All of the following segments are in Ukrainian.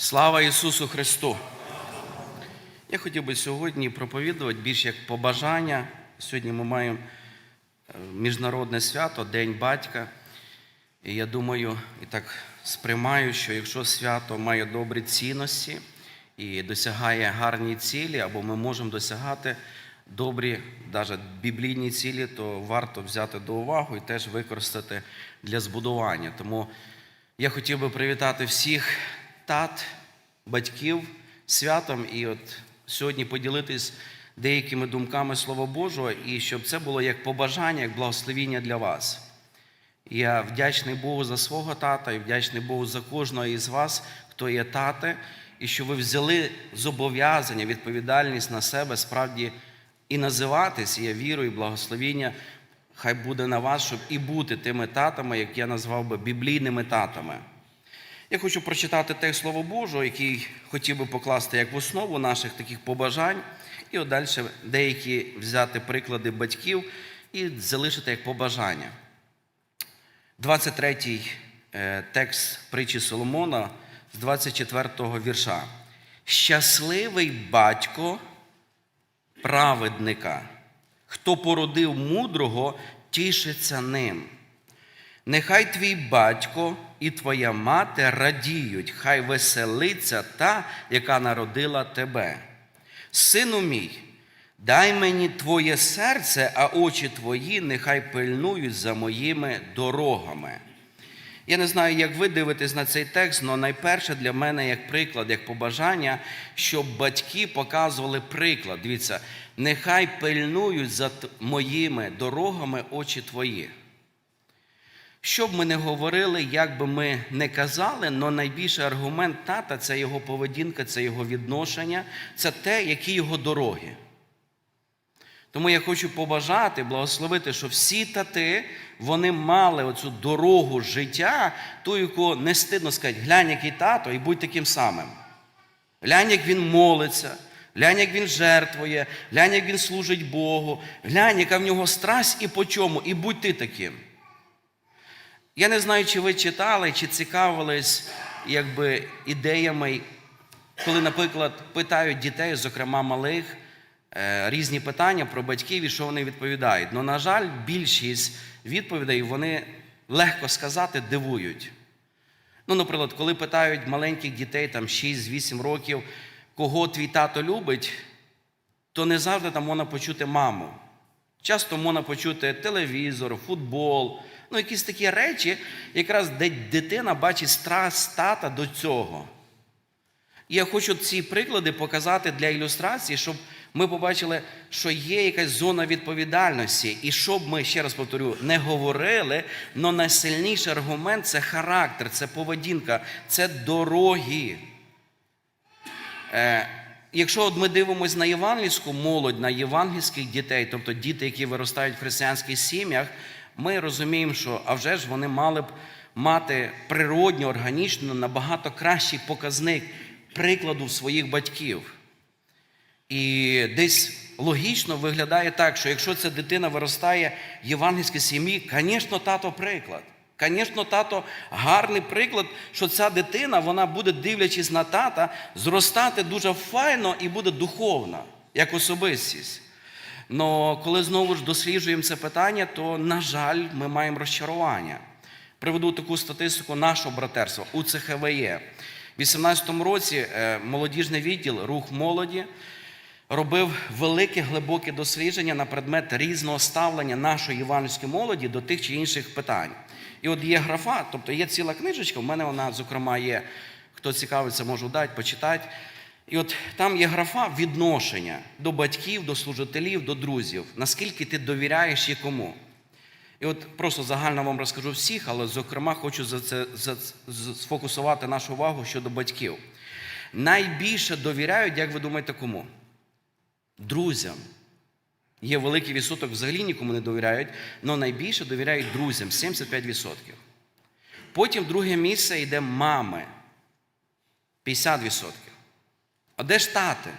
Слава Ісусу Христу! Я хотів би сьогодні проповідувати більш як побажання. Сьогодні ми маємо е, міжнародне свято, День батька. І я думаю, і так сприймаю, що якщо свято має добрі цінності і досягає гарні цілі, або ми можемо досягати добрі, навіть біблійні цілі, то варто взяти до уваги і теж використати для збудування. Тому я хотів би привітати всіх тат, батьків святом і от сьогодні поділитись деякими думками Слова Божого, і щоб це було як побажання, як благословіння для вас. Я вдячний Богу за свого тата і вдячний Богу за кожного із вас, хто є тати, і що ви взяли зобов'язання, відповідальність на себе справді і називатись, і я вірю, і благословіння. Хай буде на вас, щоб і бути тими татами, як я назвав би біблійними татами. Я хочу прочитати текст Слова Божого, який хотів би покласти як в основу наших таких побажань, і от далі деякі взяти приклади батьків і залишити як побажання. 23-й е, текст притчі Соломона з 24-го вірша. Щасливий батько праведника, хто породив мудрого, тішиться ним. Нехай твій батько і твоя мати радіють, хай веселиться та, яка народила тебе. Сину мій, дай мені твоє серце, а очі твої нехай пильнують за моїми дорогами. Я не знаю, як ви дивитесь на цей текст, але найперше для мене як приклад, як побажання, щоб батьки показували приклад. Дивіться, нехай пильнують за моїми дорогами очі твої. Що б ми не говорили, як би ми не казали, але найбільший аргумент тата це його поведінка, це його відношення, це те, які його дороги. Тому я хочу побажати, благословити, що всі тати вони мали оцю дорогу життя, ту, яку не стидно сказати, глянь, який тато, і будь таким самим. Глянь, як він молиться, глянь, як він жертвує, глянь, як він служить Богу, глянь, яка в нього страсть і по чому, і будь ти таким. Я не знаю, чи ви читали, чи цікавились якби, ідеями, коли, наприклад, питають дітей, зокрема малих, е, різні питання про батьків і що вони відповідають. Ну, на жаль, більшість відповідей вони легко сказати дивують. Ну, наприклад, коли питають маленьких дітей, там 6-8 років, кого твій тато любить, то не завжди там можна почути маму. Часто можна почути телевізор, футбол, ну якісь такі речі, якраз де дитина бачить страсть тата до цього. І я хочу ці приклади показати для ілюстрації, щоб ми побачили, що є якась зона відповідальності. І щоб ми, ще раз повторю, не говорили, але найсильніший аргумент це характер, це поведінка, це дороги. Е, Якщо от ми дивимося на євангельську молодь, на євангельських дітей, тобто діти, які виростають в християнських сім'ях, ми розуміємо, що а вже ж вони мали б мати природньо, органічно набагато кращий показник прикладу своїх батьків. І десь логічно виглядає так, що якщо ця дитина виростає в євангельській сім'ї, звісно, тато приклад. Звісно, тато гарний приклад, що ця дитина, вона буде, дивлячись на тата, зростати дуже файно і буде духовна, як особистість. Но коли знову ж досліджуємо це питання, то, на жаль, ми маємо розчарування. Приведу таку статистику нашого братерства УЦХВЄ. У 2018 році е, молодіжний відділ Рух молоді робив велике глибоке дослідження на предмет різного ставлення нашої євангельської молоді до тих чи інших питань. І от є графа, тобто є ціла книжечка, в мене вона, зокрема, є. Хто цікавиться, можу дати, почитати. І от там є графа відношення до батьків, до служителів, до друзів. Наскільки ти довіряєш і кому. І от просто загально вам розкажу всіх, але зокрема хочу за це за, сфокусувати нашу увагу щодо батьків. Найбільше довіряють, як ви думаєте, кому? Друзям. Є великий відсоток, взагалі нікому не довіряють, але найбільше довіряють друзям 75%. Потім друге місце йде мами 50%. А де ж тати?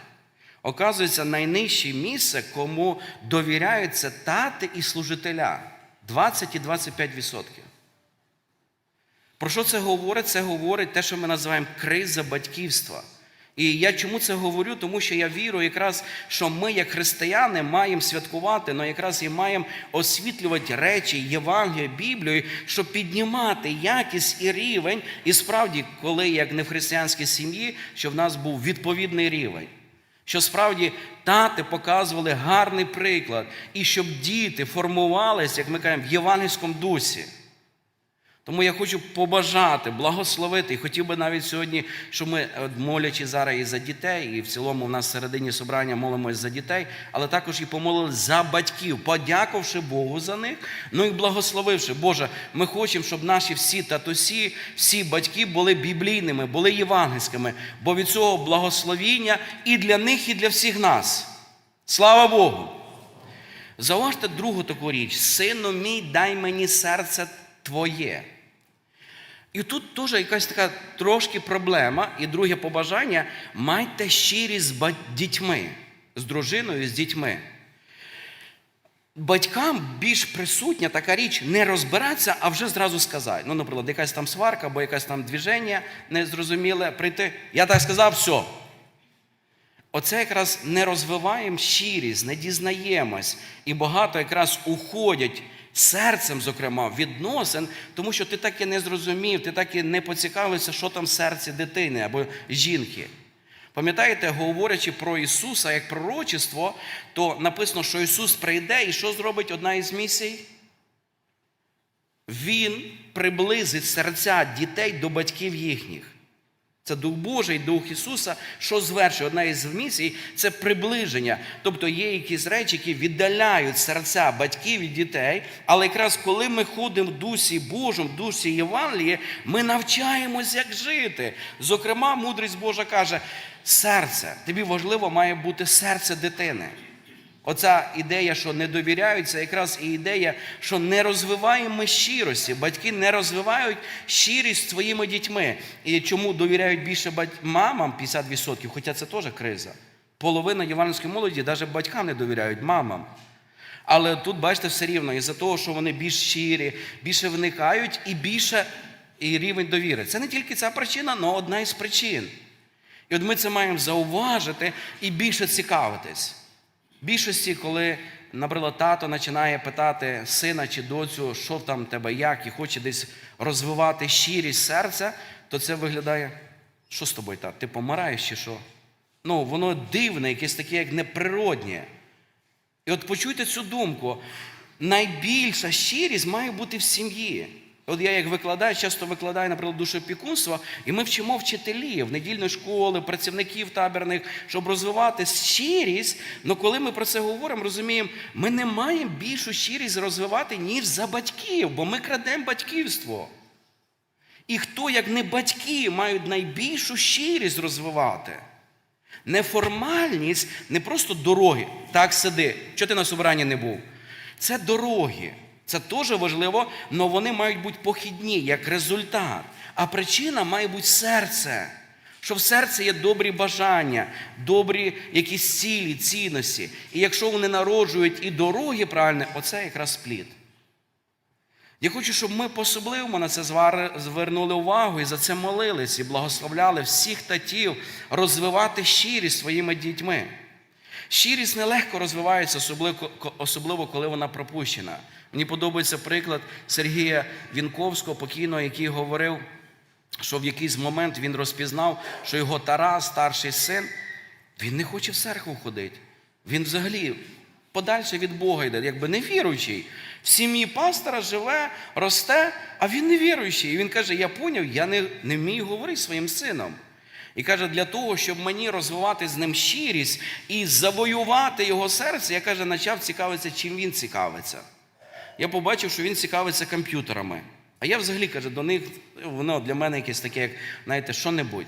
Оказується, найнижче місце, кому довіряються тати і служителя 20 і 25%. Про що це говорить? Це говорить те, що ми називаємо криза батьківства. І я чому це говорю? Тому що я вірю, якраз, що ми, як християни, маємо святкувати, але якраз і маємо освітлювати речі, Євангелія, Біблію, щоб піднімати якість і рівень. І справді, коли як не в християнській сім'ї, щоб в нас був відповідний рівень. Що справді тати показували гарний приклад, і щоб діти формувалися, як ми кажемо, в євангельському дусі. Тому я хочу побажати, благословити, і хотів би навіть сьогодні, щоб ми, молячи зараз і за дітей, і в цілому в нас в середині собрання молимось за дітей, але також і помолились за батьків, подякувавши Богу за них, ну і благословивши. Боже, ми хочемо, щоб наші всі татусі, всі батьки були біблійними, були євангельськими, бо від цього благословіння і для них, і для всіх нас. Слава Богу! Зауважте другу таку річ: сину мій, дай мені серце твоє. І тут теж якась така трошки проблема. І друге побажання майте щирість з дітьми, з дружиною, з дітьми. Батькам більш присутня така річ не розбиратися, а вже зразу сказати. Ну, наприклад, якась там сварка або якесь там движення незрозуміле, прийти. Я так сказав, все. Оце якраз не розвиваємо щирість, не дізнаємось. І багато якраз уходять серцем, зокрема, відносин, тому що ти так і не зрозумів, ти так і не поцікавився, що там в серці дитини або жінки. Пам'ятаєте, говорячи про Ісуса як пророчество, то написано, що Ісус прийде і що зробить одна із місій? Він приблизить серця дітей до батьків їхніх. Це Дух Божий, Дух Ісуса, що звершує одна із місій це приближення. Тобто є якісь речі, які віддаляють серця батьків і дітей. Але якраз коли ми ходимо в дусі Божому, в дусі Євангелії, ми навчаємось, як жити. Зокрема, мудрість Божа каже: серце, тобі важливо має бути серце дитини. Оця ідея, що не довіряють, це якраз і ідея, що не розвиваємо ми щирості. Батьки не розвивають щирість своїми дітьми. І чому довіряють більше мамам 50%, хоча це теж криза. Половина євангельської молоді навіть батькам не довіряють мамам. Але тут, бачите, все рівно, із-за того, що вони більш щирі, більше вникають і більше і рівень довіри. Це не тільки ця причина, але одна із причин. І от ми це маємо зауважити і більше цікавитись. Більшості, коли, наприклад, тато починає питати сина чи доцю, що там тебе, як, і хоче десь розвивати щирість серця, то це виглядає, що з тобою, тат? Ти помираєш чи що? Ну, воно дивне, якесь таке, як неприроднє. І от почуйте цю думку. Найбільша щирість має бути в сім'ї. От я як викладач, часто викладаю, наприклад, душопікунство, і ми вчимо вчителів, недільної школи, працівників табірних, щоб розвивати щирість. Але коли ми про це говоримо, розуміємо, ми не маємо більшу щирість розвивати, ніж за батьків, бо ми крадемо батьківство. І хто, як не батьки, мають найбільшу щирість розвивати? Неформальність не просто дороги. Так сиди. Чого ти на собранні не був? Це дороги. Це теж важливо, але вони мають бути похідні як результат. А причина має бути серце. Що в серці є добрі бажання, добрі якісь цілі, цінності. І якщо вони народжують і дороги правильні, оце якраз плід. Я хочу, щоб ми по-особливому на це звернули увагу і за це молились, і благословляли всіх татів розвивати щирість своїми дітьми. Щирість нелегко розвивається, особливо, коли вона пропущена. Мені подобається приклад Сергія Вінковського, покійного, який говорив, що в якийсь момент він розпізнав, що його Тарас, старший син, він не хоче в церкву ходити. Він взагалі подальше від Бога йде, якби не віруючий. В сім'ї пастора живе, росте, а він не віруючий. І він каже: Я поняв, я не, не вмію говорити своїм сином. І каже, для того, щоб мені розвивати з ним щирість і завоювати його серце, я каже, почав цікавитися, чим він цікавиться. Я побачив, що він цікавиться комп'ютерами. А я взагалі каже, до них воно для мене якесь таке, як, знаєте, що-небудь.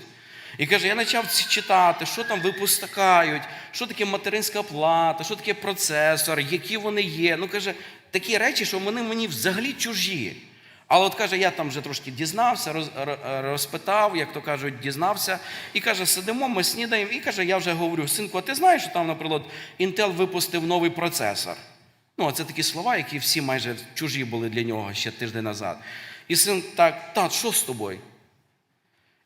І каже, я почав читати, що там випускають, що таке материнська плата, що таке процесор, які вони є. Ну каже, такі речі, що вони мені взагалі чужі. Але от каже, я там вже трошки дізнався, роз, розпитав, як то кажуть, дізнався. І каже, сидимо, ми снідаємо. І каже, я вже говорю, синку, а ти знаєш, що там, наприклад, Intel випустив новий процесор? Ну, це такі слова, які всі майже чужі були для нього ще тиждень назад. І син так, тат, що з тобою?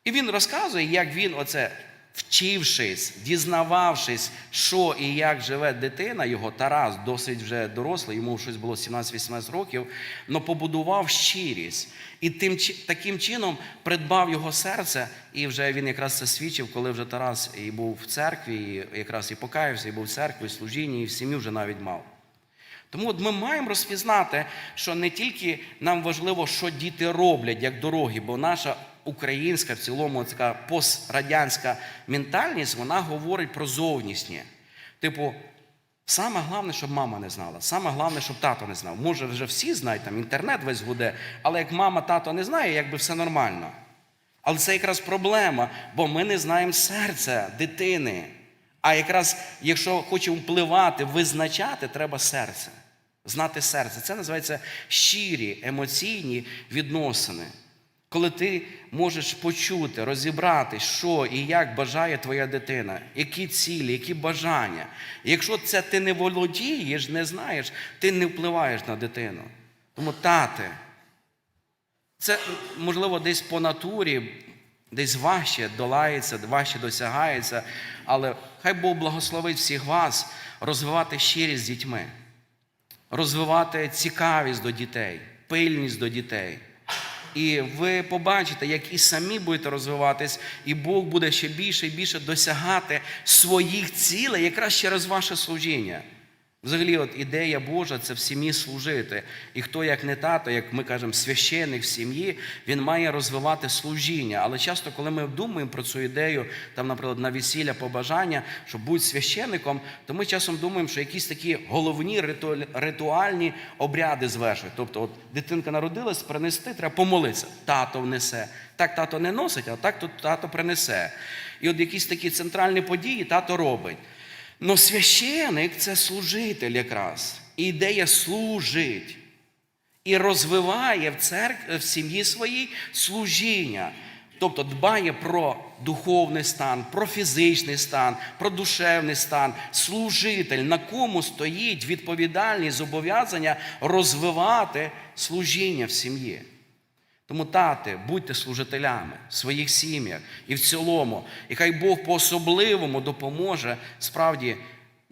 І він розказує, як він оце, вчившись, дізнававшись, що і як живе дитина, його Тарас, досить вже дорослий, йому щось було 17-18 років, але побудував щирість. І тим, таким чином придбав його серце, і вже він якраз це свідчив, коли вже Тарас і був в церкві, і якраз і покаявся, і був в церкві, і служінні, і в сім'ю вже навіть мав. Тому от ми маємо розпізнати, що не тільки нам важливо, що діти роблять як дороги, бо наша українська в цілому така пострадянська ментальність, вона говорить про зовнішнє. Типу, саме головне, щоб мама не знала, саме головне, щоб тато не знав. Може, вже всі знають, там інтернет весь гуде, але як мама, тато не знає, якби все нормально. Але це якраз проблема, бо ми не знаємо серця дитини. А якраз, якщо хочемо впливати, визначати, треба серце. Знати серце. Це називається щирі емоційні відносини. Коли ти можеш почути, розібрати, що і як бажає твоя дитина, які цілі, які бажання. Якщо це ти не володієш, не знаєш, ти не впливаєш на дитину. Тому тате, це, можливо, десь по натурі, десь важче долається, важче досягається, але хай Бог благословить всіх вас розвивати щирість з дітьми, розвивати цікавість до дітей, пильність до дітей. І ви побачите, як і самі будете розвиватись, і Бог буде ще більше і більше досягати своїх цілей якраз через ваше служіння. Взагалі, от ідея Божа це в сім'ї служити. І хто як не тато, як ми кажемо, священник в сім'ї, він має розвивати служіння. Але часто, коли ми думаємо про цю ідею, там, наприклад, на весілля побажання, що будь священником, то ми часом думаємо, що якісь такі головні ритуальні обряди звершують. Тобто, от дитинка народилась, принести, треба помолитися. Тато внесе. Так тато не носить, а так тато принесе. І от якісь такі центральні події тато робить. Но священик це служитель якраз. І ідея служить. І розвиває в церкві, в сім'ї своїй служіння. Тобто дбає про духовний стан, про фізичний стан, про душевний стан. Служитель, на кому стоїть відповідальність, зобов'язання розвивати служіння в сім'ї. Тому, тати, будьте служителями в своїх сім'ях і в цілому. І хай Бог по-особливому допоможе справді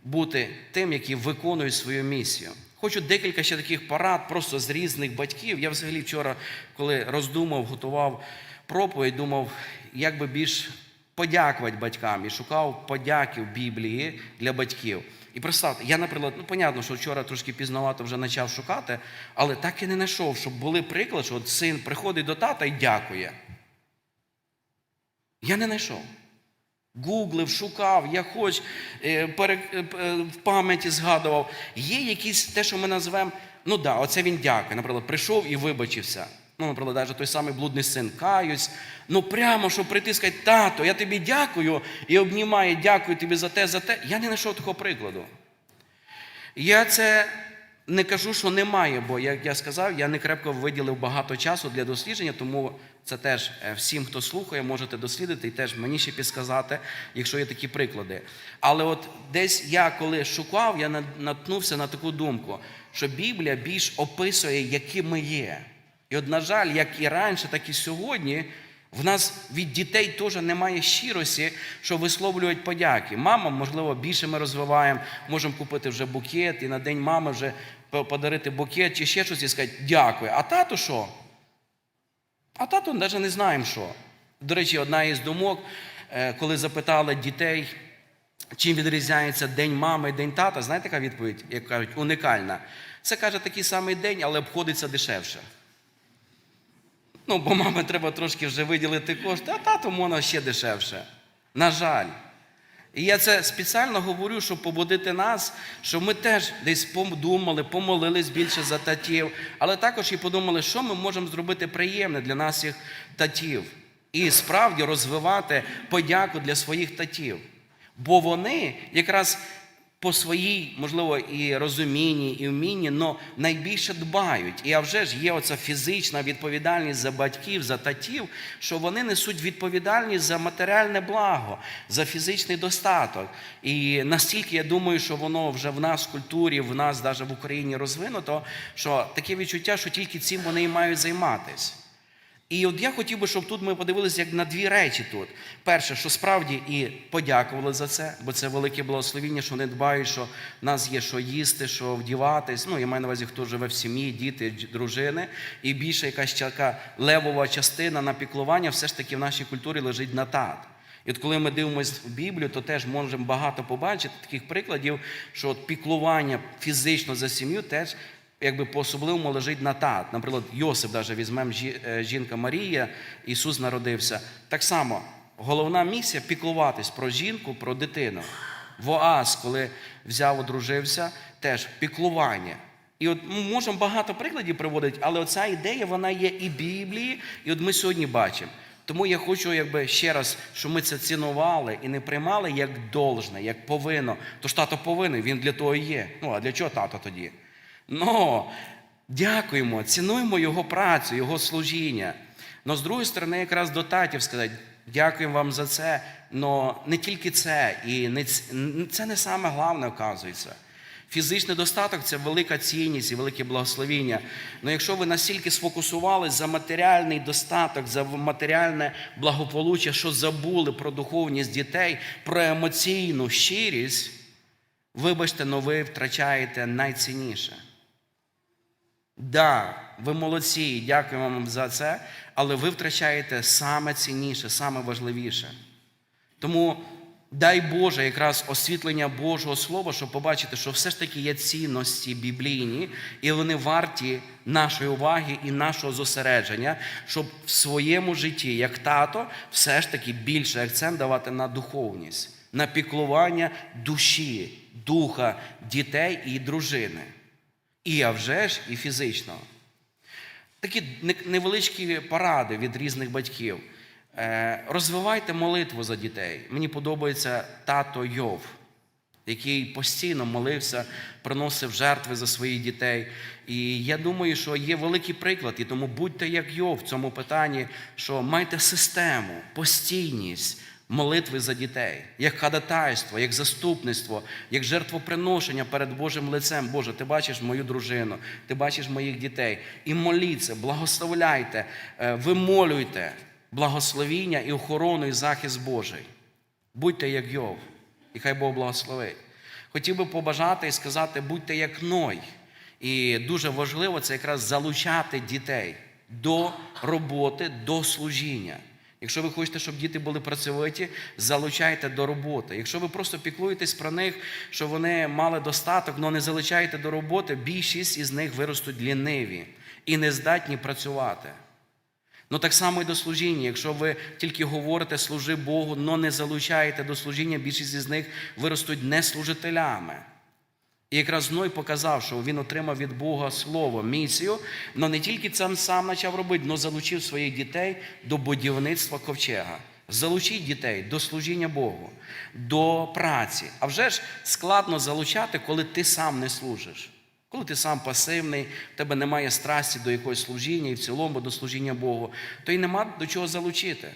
бути тим, які виконують свою місію. Хочу декілька ще таких порад просто з різних батьків. Я взагалі вчора, коли роздумав, готував проповідь, думав, як би більш подякувати батькам і шукав подяки в Біблії для батьків. І представте, я, наприклад, ну, понятно, що вчора трошки пізновато вже почав шукати, але так і не знайшов, щоб були приклади, що от син приходить до тата і дякує. Я не знайшов. Гуглив, шукав, я хоч е, е, е, в пам'яті згадував. Є якісь те, що ми називаємо, ну да, оце він дякує. Наприклад, прийшов і вибачився. Ну, наприклад, навіть той самий блудний син каюсь. Ну прямо, щоб прийти і сказати, тато, я тобі дякую і обнімає, дякую тобі за те, за те. Я не знайшов такого прикладу. Я це не кажу, що немає, бо, як я сказав, я не крепко виділив багато часу для дослідження, тому це теж е, всім, хто слухає, можете дослідити і теж мені ще підсказати, якщо є такі приклади. Але от десь я коли шукав, я наткнувся на таку думку, що Біблія більш описує, які ми є. І от, на жаль, як і раніше, так і сьогодні. В нас від дітей теж немає щирості, що висловлюють подяки. Мама, можливо, більше ми розвиваємо, можемо купити вже букет і на день мами вже подарити букет чи ще щось і сказати дякую. А тато що? А тато навіть не знаємо що. До речі, одна із думок, е, коли запитали дітей, чим відрізняється День мами і День тата, знаєте, яка відповідь, як кажуть, унікальна. Це каже такий самий день, але обходиться дешевше. Ну, бо мамі треба трошки вже виділити кошти, а тату можна ще дешевше. На жаль. І я це спеціально говорю, щоб побудити нас, щоб ми теж десь подумали, помолились більше за татів, але також і подумали, що ми можемо зробити приємне для наших татів. І справді розвивати подяку для своїх татів. Бо вони якраз по своїй, можливо, і розумінні, і вмінні, але найбільше дбають. І а вже ж є оця фізична відповідальність за батьків, за татів, що вони несуть відповідальність за матеріальне благо, за фізичний достаток. І настільки я думаю, що воно вже в нас в культурі, в нас навіть в Україні розвинуто, що таке відчуття, що тільки цим вони і мають займатися. І от я хотів би, щоб тут ми подивилися як на дві речі тут. Перше, що справді і подякували за це, бо це велике благословіння, що вони дбають, що в нас є що їсти, що вдіватись. Ну, я маю на увазі, хто живе в сім'ї, діти, дружини. І більше якась така левова частина на піклування все ж таки в нашій культурі лежить на тат. І от коли ми дивимося в Біблію, то теж можемо багато побачити таких прикладів, що от піклування фізично за сім'ю теж якби по-особливому лежить на тат. Наприклад, Йосип, навіть візьмемо е, жінка Марія, Ісус народився. Так само головна місія піклуватись про жінку, про дитину. Воаз, коли взяв, одружився, теж піклування. І от ми можемо багато прикладів приводити, але оця ідея вона є і в Біблії, і от ми сьогодні бачимо. Тому я хочу, якби ще раз, щоб ми це цінували і не приймали як должне, як повинно. То ж тато повинен, він для того є. Ну а для чого тато тоді? Ну, дякуємо, цінуємо його працю, його служіння. Но з другої сторони, якраз до татів сказати, дякуємо вам за це. Но не тільки це, і не це не саме головне, оказується. Фізичний достаток це велика цінність і велике благословіння. Але якщо ви настільки сфокусувались за матеріальний достаток, за матеріальне благополуччя, що забули про духовність дітей, про емоційну щирість, вибачте, но ви втрачаєте найцінніше. Да, ви молодці, дякую вам за це, але ви втрачаєте саме цінніше, саме важливіше. Тому дай Боже якраз освітлення Божого Слова, щоб побачити, що все ж таки є цінності біблійні, і вони варті нашої уваги і нашого зосередження, щоб в своєму житті, як тато, все ж таки більше акцент давати на духовність, на піклування душі, духа, дітей і дружини. І а вже ж, і фізично. Такі невеличкі поради від різних батьків. Е, Розвивайте молитву за дітей. Мені подобається тато Йов, який постійно молився, приносив жертви за своїх дітей. І я думаю, що є великий приклад, і тому будьте як Йов в цьому питанні, що майте систему, постійність молитви за дітей, як ходатайство, як заступництво, як жертвоприношення перед Божим лицем. Боже, ти бачиш мою дружину, ти бачиш моїх дітей. І моліться, благословляйте, е, вимолюйте благословіння і охорону і захист Божий. Будьте як Йов, і хай Бог благословить. Хотів би побажати і сказати, будьте як Ной. І дуже важливо це якраз залучати дітей до роботи, до служіння. Якщо ви хочете, щоб діти були працьовиті, залучайте до роботи. Якщо ви просто піклуєтесь про них, що вони мали достаток, але не залучаєте до роботи, більшість із них виростуть ліниві і не здатні працювати. Ну так само і до служіння. Якщо ви тільки говорите служи Богу, але не залучаєте до служіння, більшість із них виростуть неслужителями. І якраз Ной показав, що він отримав від Бога слово, місію, але не тільки це сам почав робити, але залучив своїх дітей до будівництва ковчега. Залучіть дітей до служіння Богу, до праці. А вже ж складно залучати, коли ти сам не служиш. Коли ти сам пасивний, в тебе немає страсті до якогось служіння і в цілому до служіння Богу, то й нема до чого залучити.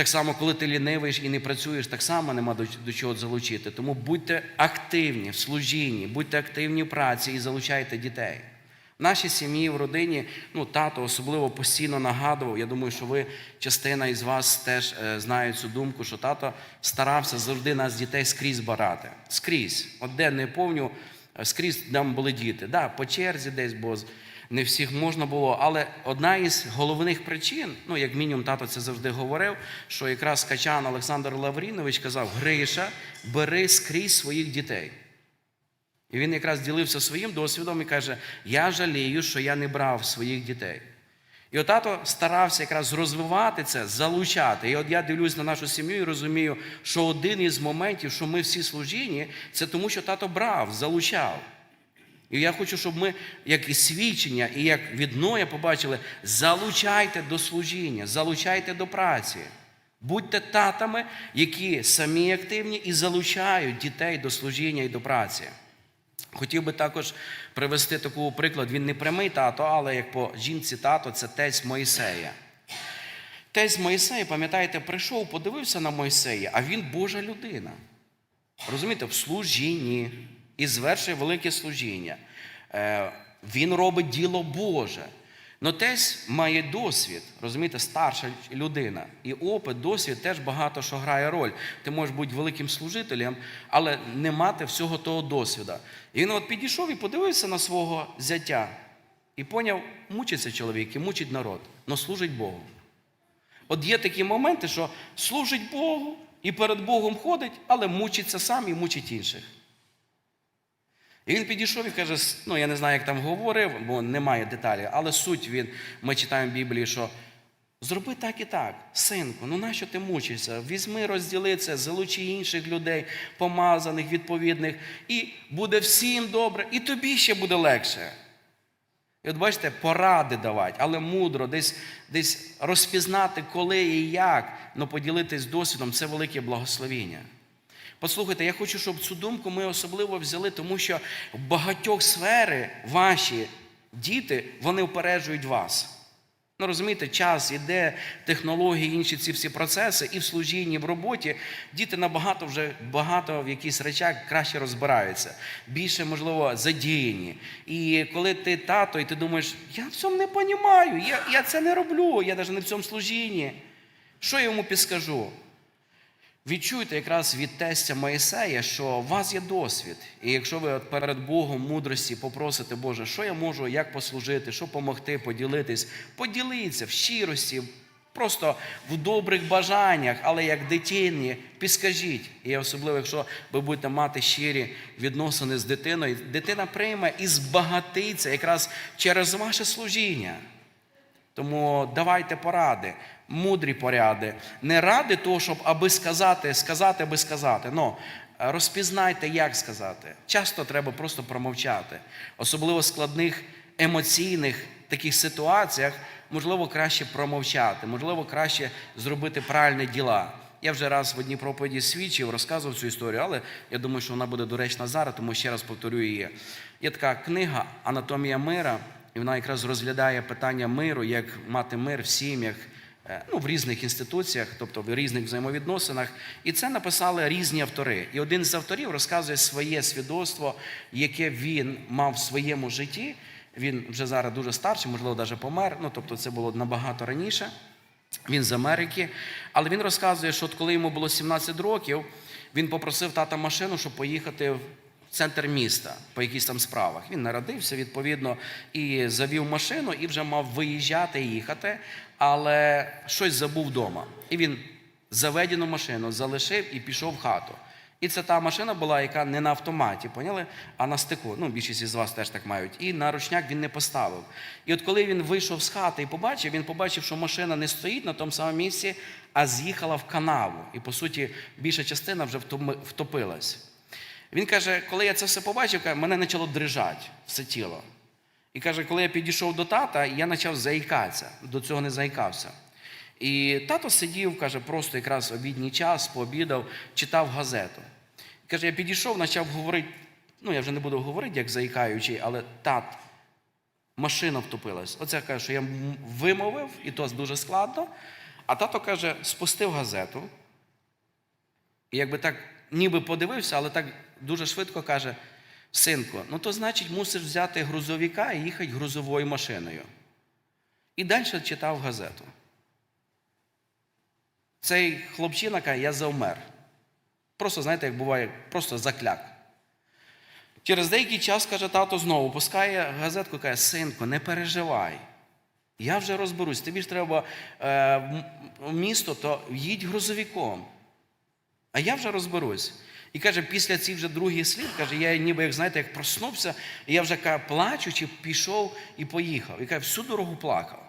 Так само, коли ти лінивиш і не працюєш, так само нема до, до чого залучити. Тому будьте активні в служінні, будьте активні в праці і залучайте дітей. В нашій сім'ї, в родині, ну, тато особливо постійно нагадував. Я думаю, що ви, частина із вас теж е, знає цю думку, що тато старався завжди нас дітей скрізь барати. Скрізь. От де не повню, е, скрізь там були діти. Да, по черзі десь, бо не всіх можна було. Але одна із головних причин, ну як мінімум, тато це завжди говорив, що якраз Качан Олександр Лаврінович казав: Гриша, бери скрізь своїх дітей. І він якраз ділився своїм досвідом і каже: Я жалію, що я не брав своїх дітей. І от тато старався якраз розвивати це, залучати. І от я дивлюсь на нашу сім'ю і розумію, що один із моментів, що ми всі служінні, це тому, що тато брав, залучав. І я хочу, щоб ми, як і свідчення, і як від Ноя побачили, залучайте до служіння, залучайте до праці. Будьте татами, які самі активні і залучають дітей до служіння і до праці. Хотів би також привести таку приклад. Він не прямий тато, але як по жінці тато, це тесть Моїсея. Тесть Моїсея, пам'ятаєте, прийшов, подивився на Моїсея, а він Божа людина. Розумієте, в служінні і звершує велике служіння. Е, Він робить діло Боже. Но тесть має досвід, розумієте, старша людина. І опит, досвід теж багато що грає роль. Ти можеш бути великим служителем, але не мати всього того досвіду. І він от підійшов і подивився на свого зятя і поняв, мучиться чоловік і мучить народ, але служить Богу. От є такі моменти, що служить Богу і перед Богом ходить, але мучиться сам і мучить інших. І він підійшов і каже: ну я не знаю, як там говорив, бо немає деталі, але суть він, ми читаємо в Біблії, що зроби так і так, синку, ну нащо ти мучишся? Візьми, розділи це, залучи інших людей, помазаних, відповідних, і буде всім добре, і тобі ще буде легше. І от бачите, поради давати, але мудро, десь, десь розпізнати, коли і як, але поділитись досвідом це велике благословіння. Послухайте, я хочу, щоб цю думку ми особливо взяли, тому що в багатьох сфери ваші діти вони упереджують вас. Ну, розумієте, час іде, технології, інші ці всі процеси, і в служінні, і в роботі діти набагато вже багато в якихось речах краще розбираються, більше, можливо, задіяні. І коли ти тато, і ти думаєш, я в цьому не розумію, я, я це не роблю, я навіть не в цьому служінні. Що я йому підскажу? Відчуйте якраз від тестя Моїсея, що у вас є досвід. І якщо ви перед Богом мудрості попросите, Боже, що я можу, як послужити, що допомогти, поділитись, поділіться в щирості, просто в добрих бажаннях, але як дитині, підскажіть. І особливо, якщо ви будете мати щирі відносини з дитиною, дитина прийме і збагатиться якраз через ваше служіння. Тому давайте поради, мудрі поради. Не ради того, щоб аби сказати, сказати, аби сказати. Но розпізнайте, як сказати. Часто треба просто промовчати. Особливо в складних емоційних таких ситуаціях, можливо, краще промовчати, можливо, краще зробити правильні діла. Я вже раз в одній проповіді свідчив, розказував цю історію, але я думаю, що вона буде доречна зараз, тому ще раз повторю її. Є така книга Анатомія мира. І вона якраз розглядає питання миру, як мати мир в сім'ях, е, ну, в різних інституціях, тобто в різних взаємовідносинах. І це написали різні автори. І один з авторів розказує своє свідоцтво, яке він мав в своєму житті. Він вже зараз дуже старший, можливо, навіть помер. Ну, тобто, це було набагато раніше. Він з Америки. Але він розказує, що от коли йому було 17 років, він попросив тата машину, щоб поїхати в центр міста по якихось там справах. Він народився, відповідно, і завів машину, і вже мав виїжджати і їхати, але щось забув вдома. І він заведену машину залишив і пішов в хату. І це та машина була, яка не на автоматі, поняли, а на стику. Ну, більшість із вас теж так мають. І на ручняк він не поставив. І от коли він вийшов з хати і побачив, він побачив, що машина не стоїть на тому самому місці, а з'їхала в канаву. І, по суті, більша частина вже втопилась. Він каже, коли я це все побачив, мене почало дрижати все тіло. І каже, коли я підійшов до тата, я почав заїкатися. До цього не заїкався. І тато сидів, каже, просто якраз обідній час, пообідав, читав газету. Каже, я підійшов, почав говорити, ну я вже не буду говорити, як заїкаючий, але тат, машина втопилась. Оце каже, що я вимовив, і то дуже складно. А тато каже, спустив газету. І якби так ніби подивився, але так дуже швидко каже: синку, ну то значить мусиш взяти грузовика і їхати грузовою машиною. І далі читав газету. Цей хлопчина каже, я завмер. Просто, знаєте, як буває, просто закляк. Через деякий час, каже, тато знову пускає газетку каже, синку, не переживай. Я вже розберусь. Тобі ж треба е, в місто, то їдь грузовиком. А я вже розберусь. І каже, після цих вже других слів, каже, я ніби, як знаєте, як проснувся, і я вже каже, плачучи, пішов і поїхав. І каже, всю дорогу плакав.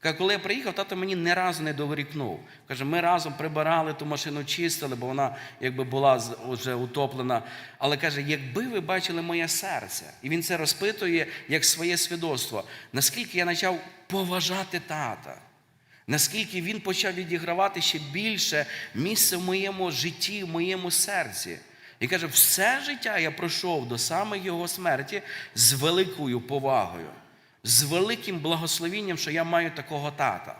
Каже, коли я приїхав, тато мені ні разу не доворікнув. Каже, ми разом прибирали ту машину, чистили, бо вона якби була вже утоплена. Але каже, якби ви бачили моє серце, і він це розпитує як своє свідоцтво, наскільки я почав поважати тата. Наскільки він почав відігравати ще більше місце в моєму житті, в моєму серці. І каже, все життя я пройшов до самої його смерті з великою повагою, з великим благословінням, що я маю такого тата.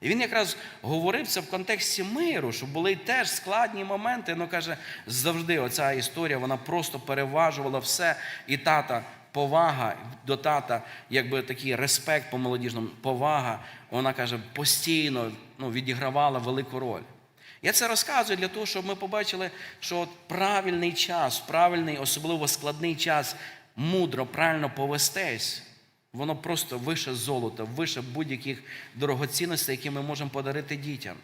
І він якраз говорив це в контексті миру, що були теж складні моменти. Ну каже, завжди оця історія вона просто переважувала все. І тата, повага до тата, якби такий респект по молодіжному, повага, вона каже, постійно ну, відігравала велику роль. Я це розказую для того, щоб ми побачили, що от правильний час, правильний, особливо складний час, мудро, правильно повестись, воно просто вище золота, вище будь-яких дорогоцінностей, які ми можемо подарити дітям.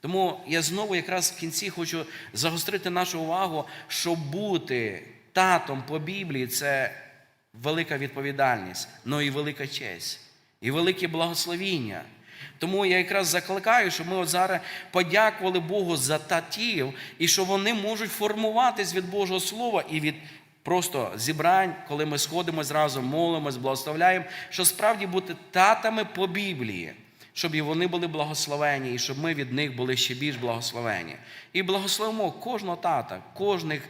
Тому я знову якраз в кінці хочу загострити нашу увагу, що бути татом по Біблії це велика відповідальність, але і велика честь, і велике благословіння. Тому я якраз закликаю, щоб ми от зараз подякували Богу за татів, і що вони можуть формуватись від Божого Слова і від просто зібрань, коли ми сходимо зразу, молимось, благословляємо, що справді бути татами по Біблії, щоб і вони були благословені, і щоб ми від них були ще більш благословені. І благословимо кожного тата, кожних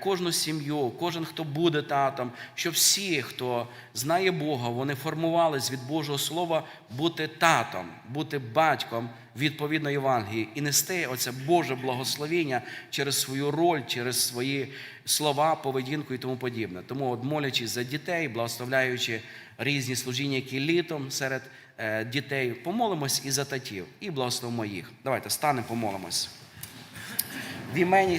кожну сім'ю, кожен, хто буде татом, щоб всі, хто знає Бога, вони формувались від Божого Слова бути татом, бути батьком відповідно Євангелії і нести оце Боже благословіння через свою роль, через свої слова, поведінку і тому подібне. Тому, от молячись за дітей, благословляючи різні служіння, які літом серед е, дітей, помолимось і за татів, і благословимо їх. Давайте станемо, помолимось. В імені